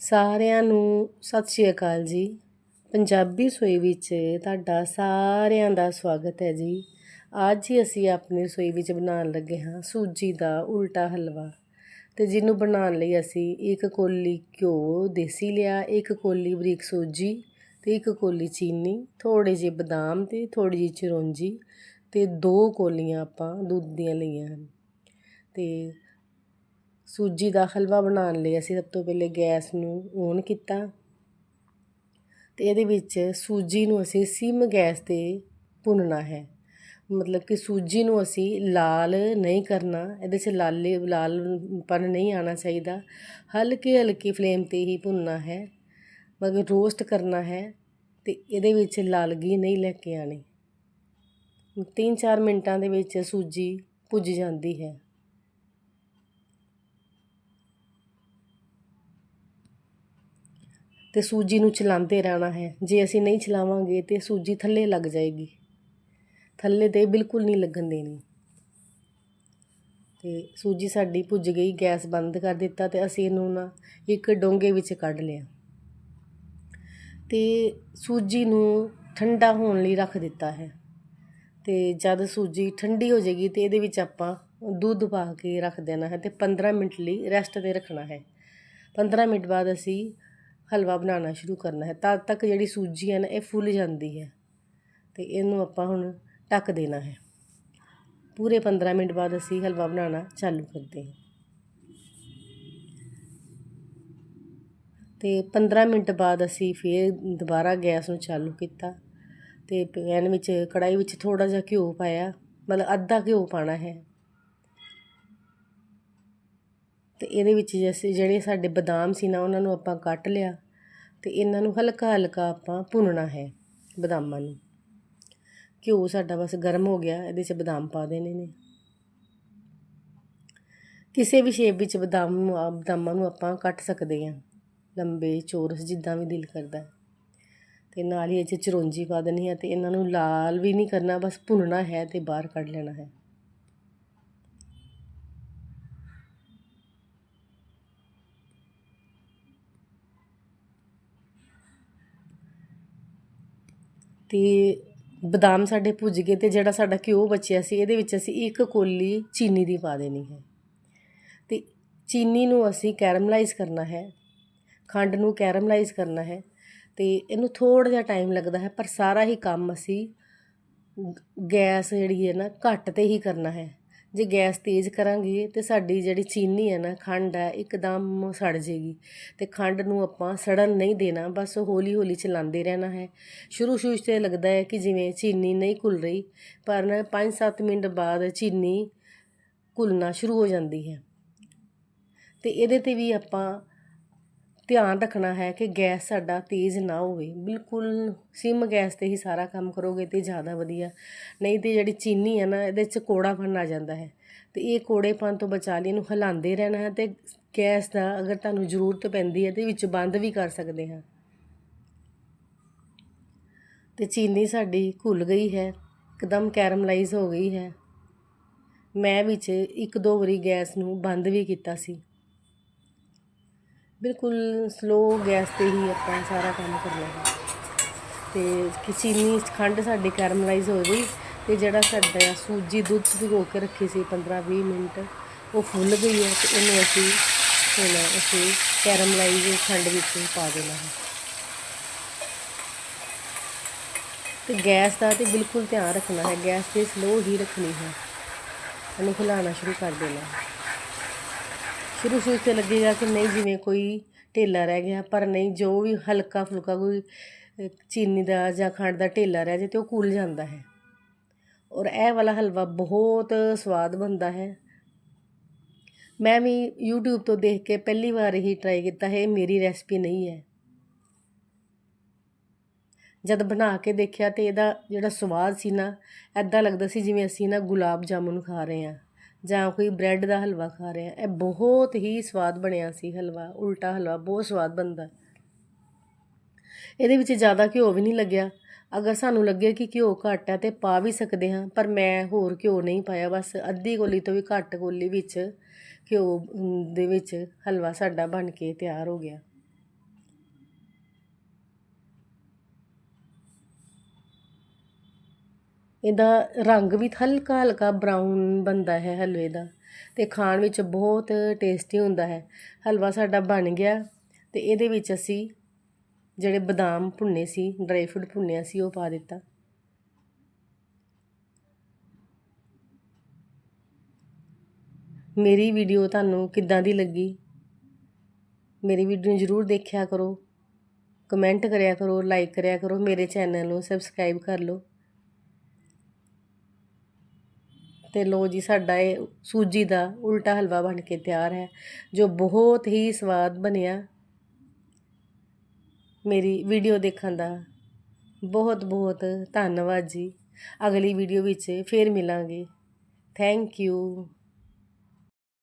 ਸਾਰਿਆਂ ਨੂੰ ਸਤਿ ਸ਼੍ਰੀ ਅਕਾਲ ਜੀ। ਪੰਜਾਬੀ ਰਸੋਈ ਵਿੱਚ ਤੁਹਾਡਾ ਸਾਰਿਆਂ ਦਾ ਸਵਾਗਤ ਹੈ ਜੀ। ਅੱਜ ਹੀ ਅਸੀਂ ਆਪਣੀ ਰਸੋਈ ਵਿੱਚ ਬਣਾਉਣ ਲੱਗੇ ਹਾਂ ਸੂਜੀ ਦਾ ਉਲਟਾ ਹਲਵਾ ਤੇ ਜਿਹਨੂੰ ਬਣਾਉਣ ਲਈ ਅਸੀਂ ਇੱਕ ਕੋਲੀ ਘਿਓ ਦੇਸੀ ਲਿਆ, ਇੱਕ ਕੋਲੀ ਬਰੀਕ ਸੂਜੀ ਤੇ ਇੱਕ ਕੋਲੀ ਚੀਨੀ ਥੋੜੇ ਜਿਹੇ ਬਦਾਮ ਤੇ ਥੋੜੀ ਜਿਹੀ ਚਰੋਂਜੀ ਤੇ ਦੋ ਕੋਲੀਆਂ ਆਪਾਂ ਦੁੱਧ ਦੀਆਂ ਲਈਆਂ ਹਨ। ਤੇ ਸੂਜੀ ਦਾ ਹਲਵਾ ਬਣਾਉਣ ਲਈ ਅਸੀਂ ਸਭ ਤੋਂ ਪਹਿਲੇ ਗੈਸ ਨੂੰ ਔਨ ਕੀਤਾ ਅਤੇ ਇਹਦੇ ਵਿੱਚ ਸੂਜੀ ਨੂੰ ਅਸੀਂ ਸਿਮ ਗੈਸ ਤੇ ਭੁੰਨਣਾ ਹੈ। ਮਤਲਬ ਕਿ ਸੂਜੀ ਨੂੰ ਅਸੀਂ ਲਾਲ ਨਹੀਂ ਕਰਨਾ, ਇਹਦੇ 'ਚ ਲਾਲੇ ਲਾਲਪਨ ਨਹੀਂ ਆਉਣਾ ਚਾਹੀਦਾ। ਹਲਕੇ, ਹਲਕੀ ਫਲੇਮ ਤੇ ਹੀ ਭੁੰਨਣਾ ਹੈ ਮਤਲਬ ਰੋਸਟ ਕਰਨਾ ਹੈ ਅਤੇ ਇਹਦੇ ਵਿੱਚ ਲਾਲਗੀ ਨਹੀਂ ਲੈ ਕੇ ਆਣੀ 3-4 ਮਿੰਟਾਂ ਦੇ ਵਿੱਚ ਸੂਜੀ ਭੁੱਜ ਜਾਂਦੀ ਹੈ। ਤੇ ਸੂਜੀ ਨੂੰ ਚਲਾਉਂਦੇ ਰਹਿਣਾ ਹੈ। ਜੇ ਅਸੀਂ ਨਹੀਂ ਚਲਾਵਾਂਗੇ ਤੇ ਸੂਜੀ ਥੱਲੇ ਲੱਗ ਜਾਏਗੀ। ਥੱਲੇ ਤੇ ਬਿਲਕੁਲ ਨਹੀਂ ਲੱਗਣ ਦੇਣੀ। ਤੇ ਸੂਜੀ ਸਾਡੀ ਭੁੱਜ ਗਈ, ਗੈਸ ਬੰਦ ਕਰ ਦਿੱਤਾ ਤੇ ਅਸੀਂ ਇਹਨੂੰ ਨਾ ਇੱਕ ਡੋਂਗੇ ਵਿੱਚ ਕੱਢ ਲਿਆ। ਤੇ ਸੂਜੀ ਨੂੰ ਠੰਡਾ ਹੋਣ ਲਈ ਰੱਖ ਦਿੱਤਾ ਹੈ। ਤੇ ਜਦ ਸੂਜੀ ਠੰਡੀ ਹੋ ਜਾਏਗੀ ਤੇ ਇਹਦੇ ਵਿੱਚ ਆਪਾਂ ਦੁੱਧ ਪਾ ਕੇ ਰੱਖ ਦੇਣਾ ਹੈ ਤੇ 15 ਮਿੰਟ ਲਈ ਰੈਸਟ ਤੇ ਰੱਖਣਾ ਹੈ। 15 ਮਿੰਟ ਬਾਅਦ ਅਸੀਂ ਹਲਵਾ ਬਣਾਉਣਾ ਸ਼ੁਰੂ ਕਰਨਾ ਹੈ। ਤਦ ਤੱਕ ਜਿਹੜੀ ਸੂਜੀ ਹੈ ਨਾ, ਇਹ ਫੁੱਲ ਜਾਂਦੀ ਹੈ। ਅਤੇ ਇਹਨੂੰ ਆਪਾਂ ਹੁਣ ਢੱਕ ਦੇਣਾ ਹੈ। ਪੂਰੇ 15 ਮਿੰਟ ਬਾਅਦ ਅਸੀਂ ਹਲਵਾ ਬਣਾਉਣਾ ਚਾਲੂ ਕਰਦੇ ਹਾਂ। ਤੇ 15 ਮਿੰਟ ਬਾਅਦ ਅਸੀਂ ਫਿਰ ਦੁਬਾਰਾ ਗੈਸ ਨੂੰ ਚਾਲੂ ਕੀਤਾ। ਤੇ ਪੈਨ ਵਿੱਚ ਕੜਾਈ ਵਿੱਚ ਥੋੜਾ ਜਿਹਾ ਘਿਓ ਪਾਇਆ। ਮਤਲਬ ਅੱਧਾ ਘਿਓ ਪਾਣਾ ਹੈ। ਅਤੇ ਇਹਦੇ ਵਿੱਚ ਜੈਸੇ ਜਿਹੜੇ ਸਾਡੇ ਬਦਾਮ ਸੀ ਨਾ, ਉਹਨਾਂ ਨੂੰ ਆਪਾਂ ਕੱਟ ਲਿਆ ਅਤੇ ਇਹਨਾਂ ਨੂੰ ਹਲਕਾ ਹਲਕਾ ਆਪਾਂ ਭੁੰਨਣਾ ਹੈ ਬਦਾਮਾਂ ਨੂੰ। ਘਿਓ ਸਾਡਾ ਬਸ ਗਰਮ ਹੋ ਗਿਆ, ਇਹਦੇ 'ਚ ਬਦਾਮ ਪਾ ਦੇਣੇ ਨੇ। ਕਿਸੇ ਵੀ ਸ਼ੇਪ ਵਿੱਚ ਬਦਾਮ ਨੂੰ ਬਦਾਮਾਂ ਨੂੰ ਆਪਾਂ ਕੱਟ ਸਕਦੇ ਹਾਂ, ਲੰਬੇ, ਚੌਰਸ ਜਿੱਦਾਂ ਵੀ ਦਿਲ ਕਰਦਾ। ਤੇ ਨਾਲ ਹੀ ਇਹ 'ਚ ਚਰੌਂਜੀ ਪਾ ਦੇਣੀ ਹੈ ਤੇ ਇਹਨਾਂ ਨੂੰ ਲਾਲ ਵੀ ਨਹੀਂ ਕਰਨਾ, ਬਸ ਭੁੰਨਣਾ ਹੈ ਤੇ ਬਾਹਰ ਕੱਢ ਲੈਣਾ ਹੈ। ਅਤੇ ਬਦਾਮ ਸਾਡੇ ਭੁੱਜ ਗਏ ਅਤੇ ਜਿਹੜਾ ਸਾਡਾ ਘਿਓ ਬਚਿਆ ਸੀ, ਇਹਦੇ ਵਿੱਚ ਅਸੀਂ ਇੱਕ ਕੋਲੀ ਚੀਨੀ ਦੀ ਪਾ ਦੇਣੀ ਹੈ। ਅਤੇ ਚੀਨੀ ਨੂੰ ਅਸੀਂ ਕੈਰਮਲਾਈਜ਼ ਕਰਨਾ ਹੈ, ਖੰਡ ਨੂੰ ਕੈਰਮਲਾਈਜ਼ ਕਰਨਾ ਹੈ ਅਤੇ ਇਹਨੂੰ ਥੋੜ੍ਹਾ ਜਿਹਾ ਟਾਈਮ ਲੱਗਦਾ ਹੈ ਪਰ ਸਾਰਾ ਹੀ ਕੰਮ ਅਸੀਂ ਗੈਸ ਜਿਹੜੀ ਹੈ ਨਾ ਘੱਟ ਤੇ ਹੀ ਕਰਨਾ ਹੈ। ਜੇ ਗੈਸ ਤੇਜ਼ ਕਰਾਂਗੇ ਤੇ ਸਾਡੀ ਜਿਹੜੀ ਚੀਨੀ ਹੈ ਨਾ, ਖੰਡ ਹੈ, ਇੱਕਦਮ ਸੜ ਜੇਗੀ। ਤੇ ਖੰਡ ਨੂੰ ਆਪਾਂ ਸੜਨ ਨਹੀਂ ਦੇਣਾ, ਬਸ ਹੌਲੀ ਹੌਲੀ ਚਲਾਉਂਦੇ ਰਹਿਣਾ ਹੈ। ਸ਼ੁਰੂ ਸ਼ੁਰੂ 'ਤੇ ਲੱਗਦਾ ਹੈ ਕਿ ਜਿਵੇਂ ਚੀਨੀ ਨਹੀਂ ਘੁਲ ਰਹੀ, ਪਰ ਨਾ 5-7 ਮਿੰਟ ਬਾਅਦ ਚੀਨੀ ਘੁਲਣਾ ਸ਼ੁਰੂ ਹੋ ਜਾਂਦੀ ਹੈ। ਤੇ ਇਹਦੇ ਤੇ ਵੀ ਆਪਾਂ ਧਿਆਨ ਰੱਖਣਾ ਹੈ ਕਿ ਗੈਸ ਸਾਡਾ ਤੇਜ਼ ਨਾ ਹੋਵੇ। ਬਿਲਕੁਲ ਸਿਮ ਗੈਸ ਤੇ ਹੀ ਸਾਰਾ ਕੰਮ ਕਰੋਗੇ ਤੇ ਜ਼ਿਆਦਾ ਵਧੀਆ। ਨਹੀਂ ਤੇ ਜਿਹੜੀ ਚੀਨੀ ਹੈ ਨਾ, ਇਹਦੇ ਚ ਕੋੜਾਪਨ ਆ ਜਾਂਦਾ ਹੈ। ਤੇ ਇਹ ਕੋੜੇਪਨ ਤੋਂ ਬਚਾ ਲਈ, ਇਹਨੂੰ ਹਿਲਾਉਂਦੇ ਰਹਿਣਾ ਹੈ ਤੇ ਗੈਸ ਦਾ ਅਗਰ ਤੁਹਾਨੂੰ ਜ਼ਰੂਰਤ ਪੈਂਦੀ ਹੈ ਤੇ ਵਿੱਚ ਬੰਦ ਵੀ ਕਰ ਸਕਦੇ ਹਾਂ। ਤੇ ਚੀਨੀ ਸਾਡੀ ਘੁਲ ਗਈ ਹੈ, ਇੱਕਦਮ ਕੈਰਮਲਾਈਜ਼ ਹੋ ਗਈ ਹੈ। ਮੈਂ ਵਿੱਚ ਇੱਕ ਦੋ ਵਾਰੀ ਗੈਸ ਨੂੰ ਬੰਦ ਵੀ ਕੀਤਾ ਸੀ। ਬਿਲਕੁਲ ਸਲੋ ਗੈਸ ਤੇ ਹੀ ਆਪਾਂ ਸਾਰਾ ਕੰਮ ਕਰਨਾ ਹੈ। ਤੇ ਕਿ ਚੀਨੀ ਖੰਡ ਸਾਡੀ ਕੈਰਮਲਾਈਜ਼ ਹੋ ਗਈ ਤੇ ਜਿਹੜਾ ਸਾਡਾ ਸੂਜੀ ਦੁੱਧ ਭਿਗੋ ਕੇ ਰੱਖੀ ਸੀ 15-20 ਮਿੰਟ, ਉਹ ਫੁੱਲ ਗਈ ਹੈ ਤੇ ਇਹਨੂੰ ਅਸੀਂ ਹੁਣ ਅਸੀਂ ਕੈਰਮਲਾਈਜ਼ ਖੰਡ ਵਿੱਚ ਪਾ ਦੇਣਾ ਹੈ। ਤੇ ਗੈਸ ਦਾ ਤੇ ਬਿਲਕੁਲ ਧਿਆਨ ਰੱਖਣਾ ਹੈ ਗੈਸ ਤੇ ਸਲੋ ਹੀ ਰੱਖਣੀ ਹੈ। ਇਹਨੂੰ ਹਿਲਾਉਣਾ ਸ਼ੁਰੂ ਕਰ ਦੇਣਾ ਹੈ। ਸ਼ੁਰੂ ਸ਼ੁਰੂ ਤੇ ਲੱਗੇਗਾ ਕਿ ਨਹੀਂ ਜਿਵੇਂ ਕੋਈ ਢੇਲਾ ਰਹਿ ਗਿਆ, ਪਰ ਨਹੀਂ ਜੋ ਵੀ ਹਲਕਾ ਫੁਲਕਾ ਕੋਈ ਚੀਨੀ ਦਾ ਜਾਂ ਖੰਡ ਦਾ ਢੇਲਾ ਰਹਿ ਜੇ ਤੇ ਉਹ ਕੁੱਲ ਜਾਂਦਾ ਹੈ। ਔਰ ਇਹ ਵਾਲਾ ਹਲਵਾ ਬਹੁਤ ਸਵਾਦ ਬਣਦਾ ਹੈ। ਮੈਂ ਵੀ YouTube ਤੋਂ ਦੇਖ ਕੇ ਪਹਿਲੀ ਵਾਰ ਹੀ ਟਰਾਈ ਕੀਤਾ ਹੈ ਮੇਰੀ ਰੈਸਪੀ ਨਹੀਂ ਹੈ। ਜਦ ਬਣਾ ਕੇ ਦੇਖਿਆ ਤੇ ਇਹਦਾ ਜਿਹੜਾ ਸਵਾਦ ਸੀ ਨਾ ਐਦਾਂ ਲੱਗਦਾ ਸੀ ਜਿਵੇਂ ਅਸੀਂ ਨਾ ਗੁਲਾਬ ਜਾਮੁਨ ਖਾ ਰਹੇ ਹਾਂ। ਜਾਂ ਕੋਈ ਬ੍ਰੈਡ ਦਾ ਹਲਵਾ ਖਾ ਰਿਹਾ ਇਹ ਬਹੁਤ ਹੀ ਸਵਾਦ ਬਣਿਆ ਸੀ ਹਲਵਾ, ਉਲਟਾ ਹਲਵਾ, ਬਹੁਤ ਸਵਾਦ ਬਣਦਾ। ਇਹਦੇ ਵਿੱਚ ਜ਼ਿਆਦਾ ਘਿਓ ਵੀ ਨਹੀਂ ਲੱਗਿਆ। ਅਗਰ ਸਾਨੂੰ ਲੱਗੇ ਕਿ ਘਿਓ ਘੱਟ ਹੈ ਤੇ ਪਾ ਵੀ ਸਕਦੇ ਹਾਂ, ਪਰ ਮੈਂ ਹੋਰ ਘਿਓ ਨਹੀਂ ਪਾਇਆ, ਬਸ ਅੱਧੀ ਕੋਲੀ ਤੋਂ ਵੀ ਘੱਟ ਕੋਲੀ ਵਿੱਚ ਘਿਓ ਦੇ ਵਿੱਚ ਹਲਵਾ ਸਾਡਾ ਬਣ ਕੇ ਤਿਆਰ ਹੋ ਗਿਆ। ਇਹਦਾ ਰੰਗ ਵੀ ਹਲਕਾ ਹਲਕਾ ਬਰਾਊਨ ਬਣਦਾ ਹੈ ਹਲਵੇ ਦਾ ਅਤੇ ਖਾਣ ਵਿੱਚ ਬਹੁਤ ਟੇਸਟੀ ਹੁੰਦਾ ਹੈ। ਹਲਵਾ ਸਾਡਾ ਬਣ ਗਿਆ ਅਤੇ ਇਹਦੇ ਵਿੱਚ ਅਸੀਂ ਜਿਹੜੇ ਬਦਾਮ ਭੁੰਨੇ ਸੀ ਡਰਾਈ ਫਰੂਟ ਭੁੰਨਿਆ ਸੀ, ਉਹ ਪਾ ਦਿੱਤਾ। ਮੇਰੀ ਵੀਡੀਓ ਤੁਹਾਨੂੰ ਕਿੱਦਾਂ ਦੀ ਲੱਗੀ? ਮੇਰੀ ਵੀਡੀਓ ਨੂੰ ਜ਼ਰੂਰ ਦੇਖਿਆ ਕਰੋ। ਕਮੈਂਟ ਕਰਿਆ ਕਰੋ ਲਾਈਕ ਕਰਿਆ ਕਰੋ, ਮੇਰੇ ਚੈਨਲ ਨੂੰ ਸਬਸਕ੍ਰਾਈਬ ਕਰ ਲਓ। ਤੇ ਲੋ ਜੀ ਸਾਡਾ ਇਹ ਸੂਜੀ ਦਾ ਉਲਟਾ ਹਲਵਾ ਬਣ ਕੇ ਤਿਆਰ ਹੈ, ਜੋ ਬਹੁਤ ਹੀ ਸਵਾਦ ਬਣਿਆ। ਮੇਰੀ ਵੀਡੀਓ ਦੇਖਣ ਦਾ ਬਹੁਤ ਬਹੁਤ ਧੰਨਵਾਦ ਜੀ। ਅਗਲੀ ਵੀਡੀਓ ਵਿੱਚ ਫੇਰ ਮਿਲਾਂਗੇ। Thank you.